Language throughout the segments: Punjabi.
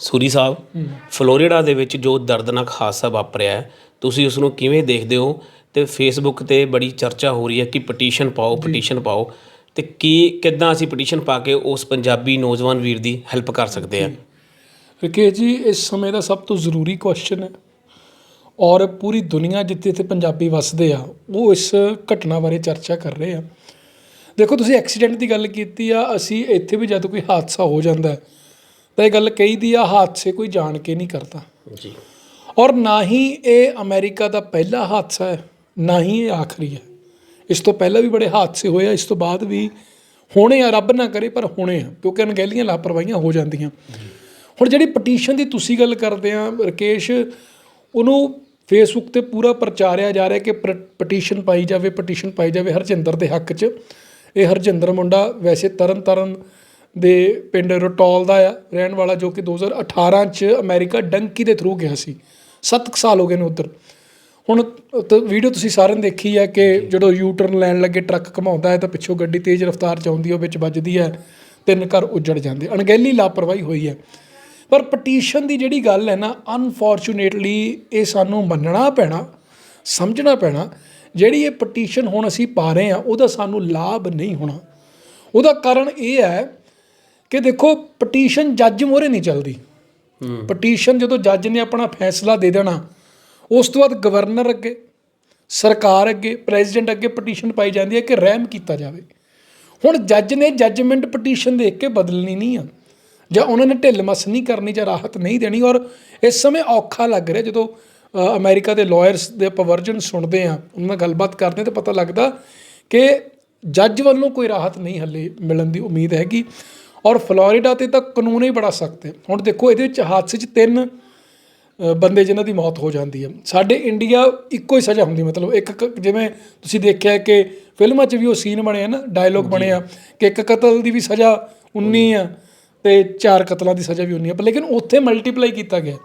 ਸੂਰੀ ਸਾਹਿਬ ਫਲੋਰੀਡਾ ਦੇ ਵਿੱਚ ਜੋ ਦਰਦਨਾਕ ਹਾਦਸਾ ਵਾਪਰਿਆ ਹੈ, ਤੁਸੀਂ ਉਸ ਨੂੰ ਕਿਵੇਂ ਦੇਖਦੇ ਹੋ? ਤੇ ਫੇਸਬੁੱਕ ਤੇ ਬੜੀ ਚਰਚਾ ਹੋ ਰਹੀ ਹੈ ਕਿ ਪਟੀਸ਼ਨ ਪਾਓ ਪਟੀਸ਼ਨ ਪਾਓ। ਤੇ ਕੀ ਕਿੱਦਾਂ ਅਸੀਂ ਪਟੀਸ਼ਨ ਪਾ ਕੇ ਉਸ ਪੰਜਾਬੀ ਨੌਜਵਾਨ ਵੀਰ ਦੀ ਹੈਲਪ ਕਰ ਸਕਦੇ ਹਾਂ? ਰਕੇਸ਼ ਜੀ ਇਸ ਸਮੇਂ ਦਾ ਸਭ ਤੋਂ ਜ਼ਰੂਰੀ ਕੁਐਸਚਨ ਹੈ। ਔਰ ਪੂਰੀ ਦੁਨੀਆ ਜਿੱਥੇ ਜਿੱਥੇ ਪੰਜਾਬੀ ਵੱਸਦੇ ਆ ਉਹ ਇਸ ਘਟਨਾ ਬਾਰੇ ਚਰਚਾ ਕਰ ਰਹੇ ਆ। ਦੇਖੋ ਤੁਸੀਂ ਐਕਸੀਡੈਂਟ ਦੀ ਗੱਲ ਕੀਤੀ ਆ ਅਸੀਂ ਇੱਥੇ ਵੀ ਜਦ ਕੋਈ ਹਾਦਸਾ ਹੋ ਜਾਂਦਾ ਹੈ, ਤਾਂ ਇਹ ਗੱਲ ਕਹੀਦੀ ਆ ਹਾਦਸੇ ਕੋਈ ਜਾਣ ਕੇ ਨਹੀਂ ਕਰਦਾ। ਜੀ। ਔਰ ਨਾ ਹੀ ਇਹ ਅਮਰੀਕਾ ਦਾ ਪਹਿਲਾ ਹਾਦਸਾ ਹੈ ਨਾ ਹੀ ਇਹ ਆਖਰੀ ਹੈ। ਇਸ ਤੋਂ ਪਹਿਲਾਂ ਵੀ ਬੜੇ ਹਾਦਸੇ ਹੋਏ ਆ ਇਸ ਤੋਂ ਬਾਅਦ ਵੀ ਹੋਣੇ ਆ ਰੱਬ ਨਾ ਕਰੇ ਪਰ ਹੋਣੇ ਆ ਕਿਉਂਕਿ ਅਣਗਹਿਲੀਆਂ ਲਾਪਰਵਾਹੀਆਂ ਹੋ ਜਾਂਦੀਆਂ। ਹੁਣ ਜਿਹੜੀ ਪਟੀਸ਼ਨ ਦੀ ਤੁਸੀਂ ਗੱਲ ਕਰਦੇ ਆ ਰਕੇਸ਼ ਉਹਨੂੰ ਫੇਸਬੁੱਕ ਤੇ ਪੂਰਾ ਪ੍ਰਚਾਰਿਆ ਜਾ ਰਿਹਾ ਕਿ ਪਟੀਸ਼ਨ ਪਾਈ ਜਾਵੇ ਪਟੀਸ਼ਨ ਪਾਈ ਜਾਵੇ ਹਰਜਿੰਦਰ ਦੇ ਹੱਕ 'ਚ। ਇਹ ਹਰਜਿੰਦਰ ਮੁੰਡਾ ਵੈਸੇ ਤਰਨ ਤਾਰਨ ਦੇ ਪਿੰਡ ਰਟੌਲ ਦਾ ਆ ਰਹਿਣ ਵਾਲਾ ਜੋ ਕਿ 2018 ਚ ਅਮਰੀਕਾ ਡੰਕੀ ਦੇ ਥਰੂ ਗਿਆ ਸੀ। 7 ਸਾਲ ਹੋ ਗਏ ਨੇ ਉੱਧਰ। ਹੁਣ ਵੀਡੀਓ ਤੁਸੀਂ ਸਾਰਿਆਂ ਨੇ ਦੇਖੀ ਹੈ ਕਿ ਜਦੋਂ ਯੂ ਟਰਨ ਲੈਣ ਲੱਗੇ ਟਰੱਕ ਘਮਾਉਂਦਾ ਹੈ ਤਾਂ ਪਿੱਛੋਂ ਗੱਡੀ ਤੇਜ਼ ਰਫ਼ਤਾਰ ਚ ਆਉਂਦੀ ਹੈ ਉਹ ਵਿੱਚ ਵੱਜਦੀ ਹੈ ਤਿੰਨ ਘਰ ਉੱਜੜ ਜਾਂਦੇ ਅਣਗਹਿਲੀ ਲਾਪਰਵਾਹੀ ਹੋਈ ਹੈ ਪਰ ਪਟੀਸ਼ਨ ਦੀ ਜਿਹੜੀ ਗੱਲ ਹੈ ਨਾ ਅਨਫੋਰਚੂਨੇਟਲੀ ਇਹ ਸਾਨੂੰ ਮੰਨਣਾ ਪੈਣਾ ਸਮਝਣਾ ਪੈਣਾ ਜਿਹੜੀ ਇਹ ਪਟੀਸ਼ਨ ਹੁਣ ਅਸੀਂ ਪਾ ਰਹੇ ਹਾਂ ਉਹਦਾ ਸਾਨੂੰ ਲਾਭ ਨਹੀਂ ਹੋਣਾ। ਉਹਦਾ ਕਾਰਨ ਇਹ ਹੈ ਕਿ ਦੇਖੋ ਪਟੀਸ਼ਨ ਜੱਜ ਮੋਹਰੇ ਨਹੀਂ ਚੱਲਦੀ। ਪਟੀਸ਼ਨ ਜਦੋਂ ਜੱਜ ਨੇ ਆਪਣਾ ਫੈਸਲਾ ਦੇ ਦੇਣਾ ਉਸ ਤੋਂ ਬਾਅਦ ਗਵਰਨਰ ਅੱਗੇ ਸਰਕਾਰ ਅੱਗੇ ਪ੍ਰੈਜ਼ੀਡੈਂਟ ਅੱਗੇ ਪਟੀਸ਼ਨ ਪਾਈ ਜਾਂਦੀ ਹੈ ਕਿ ਰਹਿਮ ਕੀਤਾ ਜਾਵੇ। ਹੁਣ ਜੱਜ ਨੇ ਜੱਜਮੈਂਟ ਪਟੀਸ਼ਨ ਦੇਖ ਕੇ ਬਦਲਣੀ ਨਹੀਂ ਆ। ਜਾਂ ਉਹਨਾਂ ਨੇ ਢਿੱਲ ਮਸ ਨਹੀਂ ਕਰਨੀ ਜਾਂ ਰਾਹਤ ਨਹੀਂ ਦੇਣੀ। ਔਰ ਇਸ ਸਮੇਂ ਔਖਾ ਲੱਗ ਰਿਹਾ ਜਦੋਂ ਅਮਰੀਕਾ ਦੇ ਲਾਇਰਸ ਦੇ ਆਪਾਂ ਵਰਜਨ ਸੁਣਦੇ ਆ ਉਹਨਾਂ ਨਾਲ ਗੱਲਬਾਤ ਕਰਦੇ ਤਾਂ ਪਤਾ ਲੱਗਦਾ ਕਿ ਜੱਜ ਵੱਲੋਂ ਕੋਈ ਰਾਹਤ ਨਹੀਂ ਹੱਲੇ ਮਿਲਣ ਦੀ ਉਮੀਦ ਹੈਗੀ। ਔਰ ਫਲੋਰੀਡਾ ਤੇ ਤਾਂ ਕਾਨੂੰਨ ਹੀ ਬੜਾ ਸਖਤ ਹੈ। ਹੁਣ ਦੇਖੋ ਇਹਦੇ ਵਿੱਚ ਹਾਦਸੇ 'ਚ ਤਿੰਨ ਬੰਦੇ ਜਿਨ੍ਹਾਂ ਦੀ ਮੌਤ ਹੋ ਜਾਂਦੀ ਹੈ। ਸਾਡੇ ਇੰਡੀਆ ਇੱਕੋ ਹੀ ਸਜ਼ਾ ਹੁੰਦੀ ਮਤਲਬ ਇੱਕ ਜਿਵੇਂ ਤੁਸੀਂ ਦੇਖਿਆ ਕਿ ਫਿਲਮਾਂ 'ਚ ਵੀ ਉਹ ਸੀਨ ਬਣੇ ਆ ਨਾ ਡਾਇਲੋਗ ਬਣੇ ਆ ਕਿ ਇੱਕ ਕਤਲ ਦੀ ਵੀ ਸਜ਼ਾ 19 ਆ ਤੇ ਚਾਰ ਕਤਲਾਂ ਦੀ ਸਜ਼ਾ ਵੀ 19 ਆ। ਪਰ ਲੇਕਿਨ ਉੱਥੇ ਮਲਟੀਪਲਾਈ ਕੀਤਾ ਗਿਆ।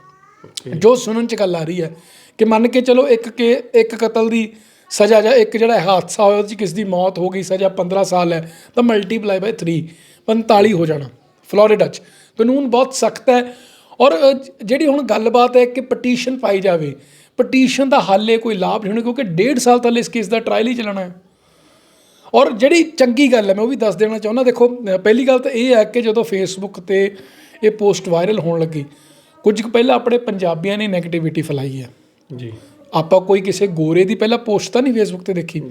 ਜੋ ਸੁਣਨ 'ਚ ਗੱਲ ਆ ਰਹੀ ਹੈ ਕਿ ਮੰਨ ਕੇ ਚਲੋ ਇੱਕ ਕੇ ਇੱਕ ਕਤਲ ਦੀ ਸਜ਼ਾ ਜਾਂ ਇੱਕ ਜਿਹੜਾ ਹਾਦਸਾ ਹੋਇਆ, ਉਹਦੇ 'ਚ ਕਿਸ ਦੀ ਮੌਤ ਹੋ ਗਈ, ਸਜ਼ਾ 15 ਸਾਲ ਹੈ, ਤਾਂ ਮਲਟੀਪਲਾਈ ਬਾਈ 3 45 ਹੋ ਜਾਣਾ, ਫਲੋਰੀਡਾ 'ਚ। ਕਾਨੂੰਨ ਬਹੁਤ ਸਖਤ ਹੈ ਔਰ ਜਿਹੜੀ ਹੁਣ ਗੱਲਬਾਤ ਹੈ ਕਿ ਪਟੀਸ਼ਨ ਪਾਈ ਜਾਵੇ ਪਟੀਸ਼ਨ ਦਾ ਹਾਲੇ ਕੋਈ ਲਾਭ ਨਹੀਂ ਹੋਣਾ, ਕਿਉਂਕਿ ਡੇਢ ਸਾਲ ਤੱਕ ਇਸ ਕੇਸ ਦਾ ਟ੍ਰਾਇਲ ਹੀ ਚੱਲਣਾ ਹੈ। ਔਰ ਜਿਹੜੀ ਚੰਗੀ ਗੱਲ ਹੈ, ਮੈਂ ਉਹ ਵੀ ਦੱਸ ਦੇਣਾ ਚਾਹੁੰਦਾ, ਦੇਖੋ ਪਹਿਲੀ ਗੱਲ ਤਾਂ ਇਹ ਹੈ ਕਿ ਜਦੋਂ ਫੇਸਬੁੱਕ ਤੇ ਇਹ ਪੋਸਟ ਵਾਇਰਲ ਹੋਣ ਲੱਗੀ, ਕੁਝ ਕੁ ਪਹਿਲਾਂ ਆਪਣੇ ਪੰਜਾਬੀਆਂ ਨੇ 네ਗੇਟਿਵਿਟੀ ਫੈਲਾਈ ਹੈ। ਜੀ। ਆਪਾਂ ਕੋਈ ਕਿਸੇ ਗੋਰੇ ਦੀ ਪਹਿਲਾਂ ਪੋਸਟ ਤਾਂ ਨਹੀਂ ਫੇਸਬੁੱਕ ਤੇ ਦੇਖੀ।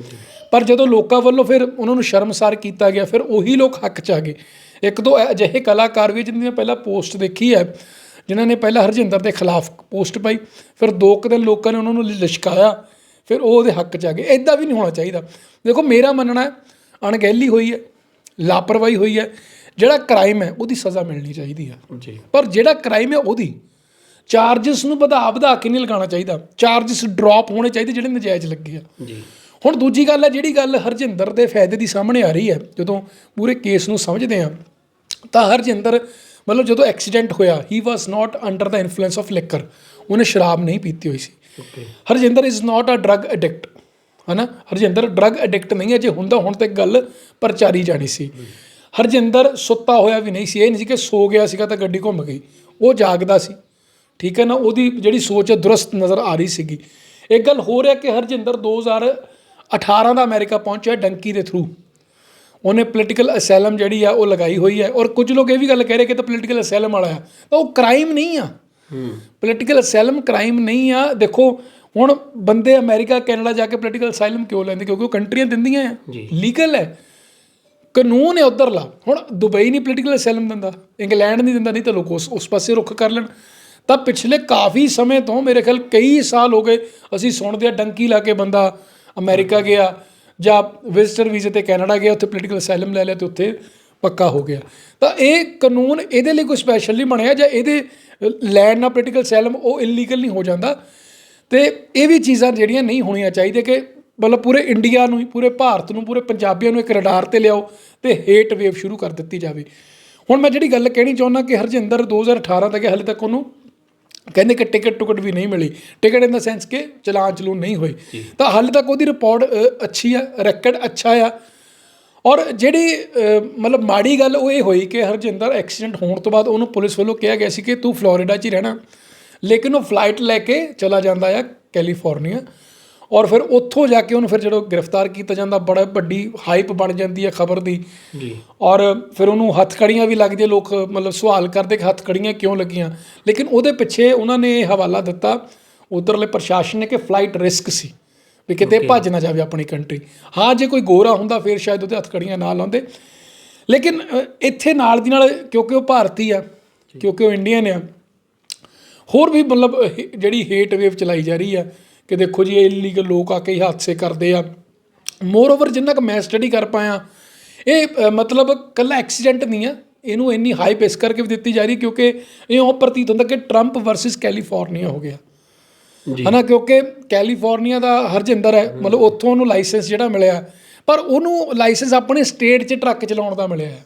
ਪਰ ਜਦੋਂ ਲੋਕਾਂ ਵੱਲੋਂ ਫਿਰ ਉਹਨਾਂ ਨੂੰ ਸ਼ਰਮਸਾਰ ਕੀਤਾ ਗਿਆ ਫਿਰ ਉਹੀ ਲੋਕ ਹੱਕ ਚ ਆ ਗਏ। ਇੱਕ ਦੋ ਅਜਿਹੇ ਕਲਾਕਾਰ ਵੀ ਜਿਨ੍ਹਾਂ ਨੇ ਪਹਿਲਾਂ ਪੋਸਟ ਦੇਖੀ ਹੈ ਜਿਨ੍ਹਾਂ ਨੇ ਪਹਿਲਾਂ ਹਰਜਿੰਦਰ ਦੇ ਖਿਲਾਫ ਪੋਸਟ ਪਾਈ ਫਿਰ ਦੋ ਕੁ ਦਿਨ ਲੋਕਾਂ ਨੇ ਉਹਨਾਂ ਨੂੰ ਲਿਸ਼ਕਾਇਆ ਫਿਰ ਉਹ ਉਹਦੇ ਹੱਕ ਚ ਆ ਗਏ। ਐਦਾਂ ਵੀ ਨਹੀਂ ਹੋਣਾ ਚਾਹੀਦਾ। ਦੇਖੋ ਮੇਰਾ ਮੰਨਣਾ ਹੈ ਅਣਗਹਿਲੀ ਹੋਈ ਹੈ ਲਾਪਰਵਾਹੀ ਹੋਈ ਹੈ ਜਿਹੜਾ ਕ੍ਰਾਈਮ ਹੈ ਉਹਦੀ ਸਜ਼ਾ ਮਿਲਣੀ ਚਾਹੀਦੀ ਹੈ। ਜੀ। ਪਰ ਜਿਹੜਾ ਕ੍ਰਾਈਮ ਹੈ ਉਹਦੀ ਚਾਰजेस ਨੂੰ ਵਧਾ ਵਧਾ ਕੇ ਨਹੀਂ ਲਗਾਉਣਾ ਚਾਹੀਦਾ। ਚਾਰजेस ਡ੍ਰੌਪ ਹੋਣੇ ਚਾਹੀਦੇ ਜਿਹੜੇ ਨਜਾਇਜ਼ ਲੱਗੇ ਆ। ਜੀ। ਹੁਣ ਦੂਜੀ ਗੱਲ ਹੈ ਜਿਹੜੀ ਗੱਲ ਹਰਜਿੰਦਰ ਦੇ ਫਾਇਦੇ ਦੀ ਸਾਹਮਣੇ ਆ ਰਹੀ ਹੈ ਜਦੋਂ ਪੂਰੇ ਕੇਸ ਨੂੰ ਸਮਝਦੇ ਆ ਤਾਂ ਹਰਜਿੰਦਰ ਮਤਲਬ ਜਦੋਂ ਐਕਸੀਡੈਂਟ ਹੋਇਆ he was not under the influence of liquor ਉਹਨੇ ਸ਼ਰਾਬ ਨਹੀਂ ਪੀਤੀ ਹੋਈ ਸੀ। Harjinder is not a drug addict ਹਨਾ? ਹਰਜਿੰਦਰ ਡਰਗ ਐਡਿਕਟ ਨਹੀਂ ਹੈ ਜੇ ਹੁੰਦਾ ਹੁਣ ਤੱਕ ਗੱਲ ਪ੍ਰਚਾਰੀ ਜਾਣੀ ਸੀ। ਹਰਜਿੰਦਰ ਸੁੱਤਾ ਹੋਇਆ ਵੀ ਨਹੀਂ ਸੀ ਇਹ ਨਹੀਂ ਸੀ ਕਿ ਸੋ ਗਿਆ ਸੀਗਾ ਤਾਂ ਗੱਡੀ ਘੁੰਮ ਗਈ ਉਹ ਜਾਗਦਾ ਸੀ। ਠੀਕ ਹੈ ਨਾ ਉਹਦੀ ਜਿਹੜੀ ਸੋਚ ਹੈ ਦਰਸਤ ਨਜ਼ਰ ਆ ਰਹੀ ਸੀਗੀ। ਇੱਕ ਗੱਲ ਹੋਰ ਹੈ ਕਿ ਹਰਜਿੰਦਰ 2018 ਦਾ ਅਮਰੀਕਾ ਪਹੁੰਚਿਆ ਡੰਕੀ ਦੇ ਥਰੂ ਉਹਨੇ ਪੋਲੀਟੀਕਲ ਅਸੈਲਮ ਜਿਹੜੀ ਆ ਉਹ ਲਗਾਈ ਹੋਈ ਹੈ। ਔਰ ਕੁਝ ਲੋਕ ਇਹ ਵੀ ਗੱਲ ਕਹਿ ਰਹੇ ਕਿ ਤਾਂ ਪੋਲੀਟੀਕਲ ਅਸੈਲਮ ਵਾਲਾ ਆ। ਤਾਂ ਉਹ ਕ੍ਰਾਈਮ ਨਹੀਂ ਆ। ਪੋਲੀਟੀਕਲ ਅਸੈਲਮ ਕ੍ਰਾਈਮ ਨਹੀਂ ਆ। ਦੇਖੋ ਹੁਣ ਬੰਦੇ ਅਮਰੀਕਾ ਕੈਨੇਡਾ ਜਾ ਕੇ ਪੋਲੀਟੀਕਲ ਅਸਾਈਲਮ ਕਿਉਂ ਲੈਂਦੇ? ਕਿਉਂਕਿ ਉਹ ਕੰਟਰੀਆਂ ਦਿੰਦੀਆਂ ਆ। ਲੀਗਲ ਹੈ। ਕਾਨੂੰਨ ਹੈ ਉਧਰਲਾ। ਹੁਣ ਦੁਬਈ ਨਹੀਂ ਪੋਲੀਟੀਕਲ ਅਸਾਈਲਮ ਦਿੰਦਾ। ਇੰਗਲੈਂਡ ਨਹੀਂ ਦਿੰਦਾ ਨਹੀਂ ਤਾਂ ਲੋਕ ਉਸ ਉਸ ਪਾਸੇ ਰੁੱਖ ਕਰ ਲੈਣ। ਤਾਂ ਪਿਛਲੇ ਕਾਫੀ ਸਮੇਂ ਤੋਂ ਮੇਰੇ ਖਿਆਲ ਕਈ ਸਾਲ ਹੋ ਗਏ ਅਸੀਂ ਸੁਣਦੇ ਆ, ਡੰਕੀ ਲਾ ਕੇ ਬੰਦਾ ਅਮਰੀਕਾ ਗਿਆ ਜਾਂ ਵਿਜ਼ਟਰ ਵੀਜ਼ੇ ਤੇ ਕੈਨੇਡਾ ਗਿਆ, ਉੱਥੇ ਪੋਲੀਟੀਕਲ ਅਸਾਈਲਮ ਲੈ ਲਿਆ ਤੇ ਉੱਥੇ ਪੱਕਾ ਹੋ ਗਿਆ। ਤਾਂ ਇਹ ਕਾਨੂੰਨ ਇਹਦੇ ਲਈ ਕੋਈ ਸਪੈਸ਼ਲ ਨਹੀਂ ਬਣਿਆ ਜਾਂ ਇਹਦੇ ਲੈਂਡ ਨਾਲ ਪੋਲੀਟੀਕਲ ਅਸਾਈਲਮ ਉਹ ਇਲੀਗਲ ਨਹੀਂ ਹੋ ਜਾਂਦਾ। ਤੇ ਇਹ ਵੀ ਚੀਜ਼ਾਂ ਜਿਹੜੀਆਂ ਨਹੀਂ ਹੋਣੀਆਂ ਚਾਹੀਦੀਆਂ ਕਿ ਮਤਲਬ ਪੂਰੇ ਇੰਡੀਆ ਨੂੰ ਪੂਰੇ ਭਾਰਤ ਨੂੰ, ਪੂਰੇ ਪੰਜਾਬੀਆਂ ਨੂੰ ਇੱਕ ਰਡਾਰ ਤੇ ਲਿਆਓ ਤੇ ਹੇਟ ਵੇਵ ਸ਼ੁਰੂ ਕਰ ਦਿੱਤੀ ਜਾਵੇ। ਹੁਣ ਮੈਂ ਜਿਹੜੀ ਗੱਲ ਕਹਿਣੀ ਚਾਹੁੰਦਾ ਕਿ ਹਰਜਿੰਦਰ 2018 ਤੱਕ ਹਾਲੇ ਤੱਕ ਉਹਨੂੰ ਕਹਿੰਦੇ ਕਿ ਟਿਕਟ ਟੁਕਟ ਵੀ ਨਹੀਂ ਮਿਲੀ। ਟਿਕਟ ਇਨ ਦਾ ਸੈਂਸ ਕਿ ਚਲਾਨ ਚਲੂਨ ਨਹੀਂ ਹੋਈ। ਤਾਂ ਹਾਲੇ ਤੱਕ ਉਹਦੀ ਰਿਪੋਰਟ ਅੱਛੀ ਆ ਰੈਕਡ ਅੱਛਾ ਆ। ਔਰ ਜਿਹੜੀ ਮਤਲਬ ਮਾੜੀ ਗੱਲ ਉਹ ਇਹ ਹੋਈ ਕਿ ਹਰਜਿੰਦਰ ਐਕਸੀਡੈਂਟ ਹੋਣ ਤੋਂ ਬਾਅਦ ਉਹਨੂੰ ਪੁਲਿਸ ਵੱਲੋਂ ਕਿਹਾ ਗਿਆ ਸੀ ਕਿ ਤੂੰ ਫਲੋਰੀਡਾ 'ਚ ਹੀ ਰਹਿਣਾ। ਲੇਕਿਨ ਉਹ ਫਲਾਈਟ ਲੈ ਕੇ ਚਲਾ ਜਾਂਦਾ ਆ ਕੈਲੀਫੋਰਨੀਆ। ਔਰ ਫਿਰ ਉੱਥੋਂ ਜਾ ਕੇ ਉਹਨੂੰ ਫਿਰ ਜਦੋਂ ਗ੍ਰਿਫਤਾਰ ਕੀਤਾ ਜਾਂਦਾ ਬੜਾ ਵੱਡੀ ਹਾਈਪ ਬਣ ਜਾਂਦੀ ਹੈ ਖਬਰ ਦੀ। ਜੀ। ਔਰ ਫਿਰ ਉਹਨੂੰ ਹੱਥਕੜੀਆਂ ਵੀ ਲੱਗਦੀਆਂ ਲੋਕ ਮਤਲਬ ਸਵਾਲ ਕਰਦੇ ਕਿ ਹੱਥਕੜੀਆਂ ਕਿਉਂ ਲੱਗੀਆਂ? ਲੇਕਿਨ ਉਹਦੇ ਪਿੱਛੇ ਉਹਨਾਂ ਨੇ ਇਹ ਹਵਾਲਾ ਦਿੱਤਾ ਉਧਰਲੇ ਪ੍ਰਸ਼ਾਸਨ ਨੇ ਕਿ ਫਲਾਈਟ ਰਿਸਕ ਸੀ ਵੀ ਕਿਤੇ ਭੱਜ ਨਾ ਜਾਵੇ ਆਪਣੀ ਕੰਟਰੀ ਹਾਂ ਜੇ ਕੋਈ ਗੋਰਾ ਹੁੰਦਾ ਫਿਰ ਸ਼ਾਇਦ ਉਹਦੇ ਹੱਥਕੜੀਆਂ ਨਾ ਲਾਉਂਦੇ। ਲੇਕਿਨ ਇੱਥੇ ਨਾਲ ਦੀ ਨਾਲ ਕਿਉਂਕਿ ਉਹ ਭਾਰਤੀ ਆ ਕਿਉਂਕਿ ਉਹ ਇੰਡੀਅਨ ਆ ਹੋਰ ਵੀ ਮਤਲਬ ਜਿਹੜੀ ਹੇਟ ਵੇਵ ਚਲਾਈ ਜਾ ਰਹੀ ਆ ਕਿ ਦੇਖੋ ਜੀ ਇਹ ਇਲੀਗਲ ਲੋਕ ਆ ਕੇ ਹੀ ਹਾਦਸੇ ਕਰਦੇ ਆ। ਮੋਰ ਓਵਰ ਜਿੰਨਾ ਕਿ ਮੈਂ ਸਟੱਡੀ ਕਰ ਪਾਇਆ ਇਹ ਮਤਲਬ ਕੱਲਾ ਐਕਸੀਡੈਂਟ ਨਹੀਂ ਆ। ਇਹਨੂੰ ਇੰਨੀ ਹਾਈਪ ਇਸ ਕਰਕੇ ਵੀ ਦਿੱਤੀ ਜਾ ਰਹੀ ਕਿਉਂਕਿ ਇਹ ਉਹ ਪ੍ਰਤੀਤ ਹੁੰਦਾ ਕਿ ਟਰੰਪ ਵਰਸਸ ਕੈਲੀਫੋਰਨੀਆ ਹੋ ਗਿਆ। ਜੀ। ਹਨਾ ਕਿਉਂਕਿ ਕੈਲੀਫੋਰਨੀਆ ਦਾ ਹਰਜਿੰਦਰ ਹੈ ਮਤਲਬ ਉੱਥੋਂ ਉਹਨੂੰ ਲਾਇਸੈਂਸ ਜਿਹੜਾ ਮਿਲਿਆ। ਪਰ ਉਹਨੂੰ ਲਾਇਸੈਂਸ ਆਪਣੇ ਸਟੇਟ 'ਚ ਟਰੱਕ ਚਲਾਉਣ ਦਾ ਮਿਲਿਆ। ਹੈ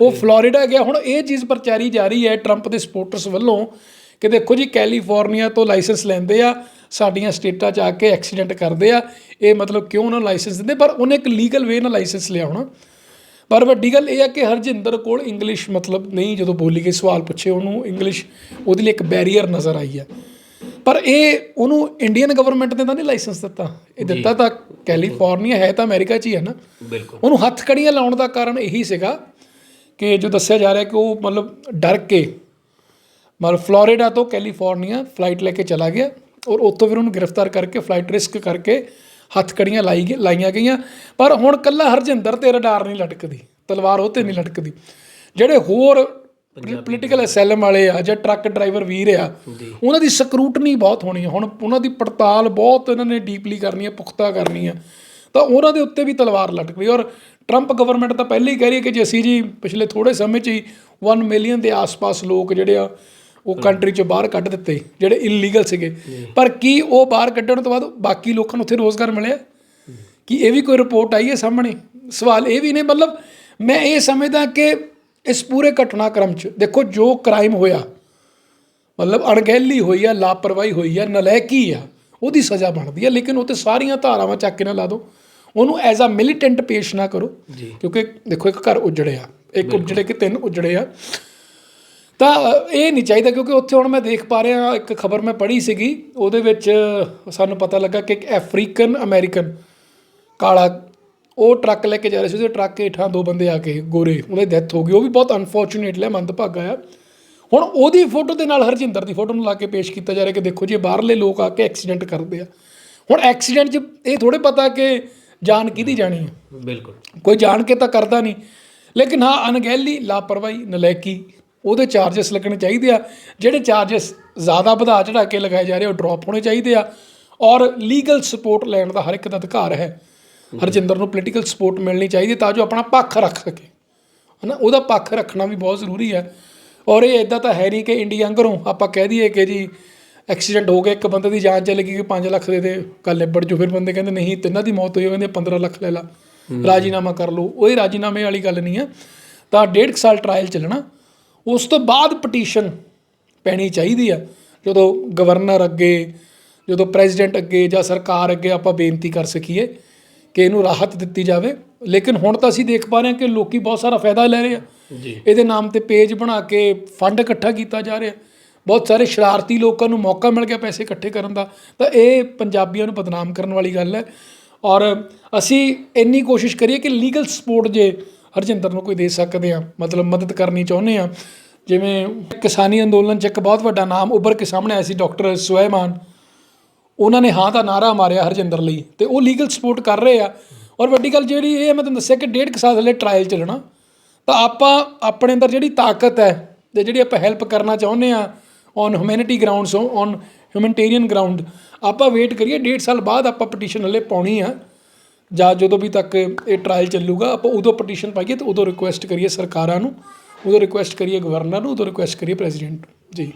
ਉਹ ਫਲੋਰੀਡਾ ਗਿਆ। ਹੁਣ ਇਹ ਚੀਜ਼ ਪ੍ਰਚਾਰੀ ਜਾ ਰਹੀ ਹੈ ਟਰੰਪ ਦੇ ਸਪੋਰਟਰਸ ਵੱਲੋਂ ਕਿ ਦੇਖੋ ਜੀ ਕੈਲੀਫੋਰਨੀਆ ਤੋਂ ਲਾਇਸੈਂਸ ਲੈਂਦੇ ਆ। ਸਾਡੀਆਂ ਸਟੇਟਾਂ 'ਚ ਆ ਕੇ ਐਕਸੀਡੈਂਟ ਕਰਦੇ ਆ। ਇਹ ਮਤਲਬ ਕਿਉਂ ਉਹਨਾਂ ਲਾਇਸੈਂਸ ਦਿੰਦੇ? ਪਰ ਉਹਨੇ ਇੱਕ ਲੀਗਲ ਵੇ ਨਾਲ ਲਾਇਸੈਂਸ ਲਿਆ ਹੋਣਾ। ਪਰ ਵੱਡੀ ਗੱਲ ਇਹ ਹੈ ਕਿ ਹਰਜਿੰਦਰ ਕੋਲ ਇੰਗਲਿਸ਼ ਮਤਲਬ ਨਹੀਂ ਜਦੋਂ ਬੋਲੀ ਗਈ ਸਵਾਲ ਪੁੱਛੇ ਉਹਨੂੰ ਇੰਗਲਿਸ਼ ਉਹਦੇ ਲਈ ਇੱਕ ਬੈਰੀਅਰ ਨਜ਼ਰ ਆਈ ਹੈ ਪਰ ਇਹ ਉਹਨੂੰ ਇੰਡੀਅਨ ਗਵਰਨਮੈਂਟ ਨੇ ਤਾਂ ਨਹੀਂ ਲਾਇਸੈਂਸ ਦਿੱਤਾ। ਇਹ ਦਿੱਤਾ ਤਾਂ ਕੈਲੀਫੋਰਨੀਆ ਹੈ ਤਾਂ ਅਮਰੀਕਾ 'ਚ ਹੀ ਹੈ ਨਾ। ਬਿਲਕੁਲ। ਉਹਨੂੰ ਹੱਥ ਕੜੀਆਂ ਲਾਉਣ ਦਾ ਕਾਰਨ ਇਹੀ ਸੀਗਾ ਕਿ ਜੋ ਦੱਸਿਆ ਜਾ ਰਿਹਾ ਕਿ ਉਹ ਮਤਲਬ ਡਰ ਕੇ ਮਤਲਬ ਫਲੋਰੀਡਾ ਤੋਂ ਕੈਲੀਫੋਰਨੀਆ ਫਲਾਈਟ ਲੈ ਕੇ ਚਲਾ ਗਿਆ। ਔਰ ਉੱਥੋਂ ਫਿਰ ਉਹਨੂੰ ਗ੍ਰਿਫਤਾਰ ਕਰਕੇ ਫਲਾਈਟ ਰਿਸਕ ਕਰਕੇ ਹੱਥ ਕੜੀਆਂ ਲਾਈ ਗਈ ਲਾਈਆਂ ਗਈਆਂ। ਪਰ ਹੁਣ ਕੱਲਾ ਹਰਜਿੰਦਰ ਤੇ ਰਡਾਰ ਨਹੀਂ ਲਟਕਦੀ। ਤਲਵਾਰ ਉਹ ਤੇ ਨਹੀਂ ਲਟਕਦੀ। ਜਿਹੜੇ ਹੋਰ ਪੋਲੀਟੀਕਲ ਅਸੈਲਮ ਵਾਲੇ ਆ ਜਾਂ ਟਰੱਕ ਡਰਾਈਵਰ ਵੀਰ ਆ ਉਹਨਾਂ ਦੀ ਸਕਰੂਟਨੀ ਬਹੁਤ ਹੋਣੀ ਹੈ ਹੁਣ ਉਹਨਾਂ ਦੀ ਪੜਤਾਲ ਬਹੁਤ ਇਹਨਾਂ ਨੇ ਡੀਪਲੀ ਕਰਨੀ ਹੈ ਪੁਖਤਾ ਕਰਨੀ ਹੈ ਤਾਂ ਉਹਨਾਂ ਦੇ ਉੱਤੇ ਵੀ ਤਲਵਾਰ ਲਟਕ ਰਹੀ ਔਰ ਟਰੰਪ ਗਵਰਨਮੈਂਟ ਤਾਂ ਪਹਿਲੇ ਹੀ ਕਹਿ ਰਹੀ ਹੈ ਕਿ ਜੇ ਅਸੀਂ ਜੀ ਪਿਛਲੇ ਥੋੜੇ ਸਮੇਂ 'ਚ ਹੀ 1 ਮਿਲੀਅਨ ਦੇ ਆਸ-ਪਾਸ ਲੋਕ ਜਿਹੜੇ ਆ ਉਹ ਕੰਟਰੀ 'ਚੋਂ ਬਾਹਰ ਕੱਢ ਦਿੱਤੇ ਜਿਹੜੇ ਇਲੀਗਲ ਸੀਗੇ। ਪਰ ਕੀ ਉਹ ਬਾਹਰ ਕੱਢਣ ਤੋਂ ਬਾਅਦ ਬਾਕੀ ਲੋਕਾਂ ਨੂੰ ਉੱਥੇ ਰੋਜ਼ਗਾਰ ਮਿਲਿਆ? ਕਿ ਇਹ ਵੀ ਕੋਈ ਰਿਪੋਰਟ ਆਈ ਹੈ ਸਾਹਮਣੇ? ਸਵਾਲ ਇਹ ਵੀ ਨੇ ਮਤਲਬ ਮੈਂ ਇਹ ਸਮਝਦਾ ਕਿ ਇਸ ਪੂਰੇ ਘਟਨਾਕ੍ਰਮ 'ਚ ਦੇਖੋ ਜੋ ਕ੍ਰਾਈਮ ਹੋਇਆ ਮਤਲਬ ਅਣਗਹਿਲੀ ਹੋਈ ਆ ਲਾਪਰਵਾਹੀ ਹੋਈ ਆ ਨਲਾਇਕੀ ਆ ਉਹਦੀ ਸਜ਼ਾ ਬਣਦੀ ਆ ਲੇਕਿਨ ਉਹ ਤੇ ਸਾਰੀਆਂ ਧਾਰਾਵਾਂ ਚੱਕ ਕੇ ਨਾ ਲਾ ਦਿਓ। ਉਹਨੂੰ ਐਜ਼ ਅ ਮਿਲੀਟੈਂਟ ਪੇਸ਼ ਨਾ ਕਰੋ। ਕਿਉਂਕਿ ਦੇਖੋ ਇੱਕ ਘਰ ਉਜੜਿਆ ਇੱਕ ਉਜੜੇ ਕਿ ਤਿੰਨ ਉਜੜੇ ਆ ਤਾਂ ਇਹ ਨਹੀਂ ਚਾਹੀਦਾ ਕਿਉਂਕਿ ਉੱਥੇ ਹੁਣ ਮੈਂ ਦੇਖ ਪਾ ਰਿਹਾ ਇੱਕ ਖਬਰ ਮੈਂ ਪੜ੍ਹੀ ਸੀਗੀ ਉਹਦੇ ਵਿੱਚ ਸਾਨੂੰ ਪਤਾ ਲੱਗਾ ਕਿ ਇੱਕ ਅਫਰੀਕਨ ਅਮਰੀਕਨ ਕਾਲਾ ਉਹ ਟਰੱਕ ਲੈ ਕੇ ਜਾ ਰਹੇ ਸੀ ਉਹਦੇ ਟਰੱਕ ਹੇਠਾਂ ਦੋ ਬੰਦੇ ਆ ਕੇ ਗੋਰੇ ਉਹਦੀ ਡੈਥ ਹੋ ਗਈ ਉਹ ਵੀ ਬਹੁਤ ਅਨਫੋਰਚੂਨੇਟ ਹੈ ਮੰਦਭਾਗਾ ਆ। ਹੁਣ ਉਹਦੀ ਫੋਟੋ ਦੇ ਨਾਲ ਹਰਜਿੰਦਰ ਦੀ ਫੋਟੋ ਨੂੰ ਲਾ ਕੇ ਪੇਸ਼ ਕੀਤਾ ਜਾ ਰਿਹਾ ਕਿ ਦੇਖੋ ਜੀ ਬਾਹਰਲੇ ਲੋਕ ਆ ਕੇ ਐਕਸੀਡੈਂਟ ਕਰਦੇ ਆ। ਹੁਣ ਐਕਸੀਡੈਂਟ 'ਚ ਇਹ ਥੋੜੇ ਪਤਾ ਕਿ ਜਾਨ ਕਿਹਦੀ ਜਾਣੀ ਹੈ ਬਿਲਕੁਲ। ਕੋਈ ਜਾਣ ਕੇ ਤਾਂ ਕਰਦਾ ਨਹੀਂ। ਲੇਕਿਨ ਹਾਂ ਅਣਗਹਿਲੀ ਲਾਪਰਵਾਹੀ ਨਲਾਇਕੀ ਉਹਦੇ ਚਾਰजेस ਲੱਗਣੇ ਚਾਹੀਦੇ ਆ। ਜਿਹੜੇ ਚਾਰजेस ਜ਼ਿਆਦਾ ਵਧਾ ਚੜਾ ਕੇ ਲਗਾਏ ਜਾ ਰਹੇ ਉਹ ਡ੍ਰੌਪ ਹੋਣੇ ਚਾਹੀਦੇ ਆ। ਔਰ ਲੀਗਲ ਸਪੋਰਟ ਲੈਣ ਦਾ ਹਰ ਇੱਕ ਦਾ ਅਧਿਕਾਰ ਹੈ। ਹਰਜਿੰਦਰ ਨੂੰ ਪੋਲੀਟੀਕਲ ਸਪੋਰਟ ਮਿਲਣੀ ਚਾਹੀਦੀ ਤਾਂ ਜੋ ਆਪਣਾ ਪੱਖ ਰੱਖ ਸਕੇ। ਹਨਾ ਉਹਦਾ ਪੱਖ ਰੱਖਣਾ ਵੀ ਬਹੁਤ ਜ਼ਰੂਰੀ ਹੈ। ਔਰ ਇਹ ਇਦਾਂ ਤਾਂ ਹੈ ਨਹੀਂ ਕਿ ਇੰਡੀਆ ਅੰਗਰੋਂ ਆਪਾਂ ਕਹਿ ਦਈਏ ਕਿ ਜੀ ਐਕਸੀਡੈਂਟ ਹੋ ਗਿਆ ਇੱਕ ਬੰਦੇ ਦੀ ਜਾਨ ਚਲੀ ਗਈ ਕਿ 5 ਲੱਖ ਦੇ ਦੇ ਗੱਲ ਨਿਬੜ ਜੂ। ਫਿਰ ਬੰਦੇ ਕਹਿੰਦੇ ਨਹੀਂ ਤਿੰਨਾਂ ਦੀ ਮੌਤ ਹੋਈ ਕਹਿੰਦੇ 15 ਲੱਖ ਲੈ ਲਾ। ਰਾਜੀਨਾਮਾ ਕਰ ਲਓ। ਉਹ ਹੀ ਰਾਜੀਨਾਮੇ ਵਾਲੀ ਗੱਲ ਨਹੀਂ ਆ। ਤਾਂ 1.5 ਸਾਲ ਟਰਾਇਲ ਚੱਲਣਾ। ਉਸ ਤੋਂ ਬਾਅਦ ਪਟੀਸ਼ਨ ਪੈਣੀ ਚਾਹੀਦੀ ਆ। ਜਦੋਂ ਗਵਰਨਰ ਅੱਗੇ ਜਦੋਂ ਪ੍ਰੈਜ਼ੀਡੈਂਟ ਅੱਗੇ ਜਾਂ ਸਰਕਾਰ ਅੱਗੇ ਆਪਾਂ ਬੇਨਤੀ ਕਰ ਸਕੀਏ ਕਿ ਇਹਨੂੰ ਰਾਹਤ ਦਿੱਤੀ ਜਾਵੇ। ਲੇਕਿਨ ਹੁਣ ਤਾਂ ਅਸੀਂ ਦੇਖ ਪਾ ਰਹੇ ਹਾਂ ਕਿ ਲੋਕੀ ਬਹੁਤ ਸਾਰਾ ਫਾਇਦਾ ਲੈ ਰਹੇ ਆ। ਜੀ। ਇਹਦੇ ਨਾਮ ਤੇ ਪੇਜ ਬਣਾ ਕੇ ਫੰਡ ਇਕੱਠਾ ਕੀਤਾ ਜਾ ਰਿਹਾ। ਬਹੁਤ ਸਾਰੇ ਸ਼ਰਾਰਤੀ ਲੋਕਾਂ ਨੂੰ ਮੌਕਾ ਮਿਲ ਗਿਆ ਪੈਸੇ ਇਕੱਠੇ ਕਰਨ ਦਾ। ਤਾਂ ਇਹ ਪੰਜਾਬੀਆਂ ਨੂੰ ਬਦਨਾਮ ਕਰਨ ਵਾਲੀ ਗੱਲ ਹੈ। ਔਰ ਅਸੀਂ ਇੰਨੀ ਕੋਸ਼ਿਸ਼ ਕਰੀਏ ਕਿ ਲੀਗਲ ਸਪੋਰਟ ਜੇ ਹਰਜਿੰਦਰ ਨੂੰ ਕੋਈ ਦੇ ਸਕਦੇ ਆ ਮਤਲਬ ਮਦਦ ਕਰਨੀ ਚਾਹੁੰਦੇ ਆ ਜਿਵੇਂ ਕਿਸਾਨੀ ਅੰਦੋਲਨ 'ਚ ਇੱਕ ਬਹੁਤ ਵੱਡਾ ਨਾਮ ਉੱਭਰ ਕੇ ਸਾਹਮਣੇ ਆਇਆ ਸੀ ਡਾਕਟਰ ਸੁਹੈਮਾਨ। ਉਹਨਾਂ ਨੇ ਹਾਂ ਦਾ ਨਾਰਾ ਮਾਰਿਆ ਹਰਜਿੰਦਰ ਲਈ ਤੇ ਉਹ ਲੀਗਲ ਸਪੋਰਟ ਕਰ ਰਹੇ ਆ। ਔਰ ਵੱਡੀ ਗੱਲ ਜਿਹੜੀ ਇਹ ਮੈਂ ਤੁਹਾਨੂੰ ਦੱਸਿਆ ਕਿ ਡੇਢ ਕੁ ਸਾਲ ਹਲੇ ਟ੍ਰਾਇਲ ਚੱਲਣਾ। ਤਾਂ ਆਪਾਂ ਆਪਣੇ ਅੰਦਰ ਜਿਹੜੀ ਤਾਕਤ ਹੈ ਤੇ ਜਿਹੜੀ ਆਪਾਂ ਹੈਲਪ ਕਰਨਾ ਚਾਹੁੰਦੇ ਆ on humanity grounds on humanitarian ground ਆਪਾਂ ਵੇਟ ਕਰੀਏ, ਡੇਢ ਸਾਲ ਬਾਅਦ ਆਪਾਂ ਪਟੀਸ਼ਨ ਹਲੇ ਪਾਉਣੀ ਆ। ਜਾਂ ਜਦੋਂ ਵੀ ਤੱਕ ਇਹ ਟਰਾਇਲ ਚੱਲੂਗਾ, ਆਪਾਂ ਉਦੋਂ ਪਟੀਸ਼ਨ ਪਾਈਏ ਤੇ ਉਦੋਂ ਰਿਕੁਐਸਟ ਕਰੀਏ ਸਰਕਾਰਾਂ ਨੂੰ, ਉਦੋਂ ਰਿਕੁਐਸਟ ਕਰੀਏ ਗਵਰਨਰ ਨੂੰ, ਉਦੋਂ ਰਿਕੁਐਸਟ ਕਰੀਏ ਪ੍ਰੈਜ਼ੀਡੈਂਟ ਨੂੰ। ਜੀ।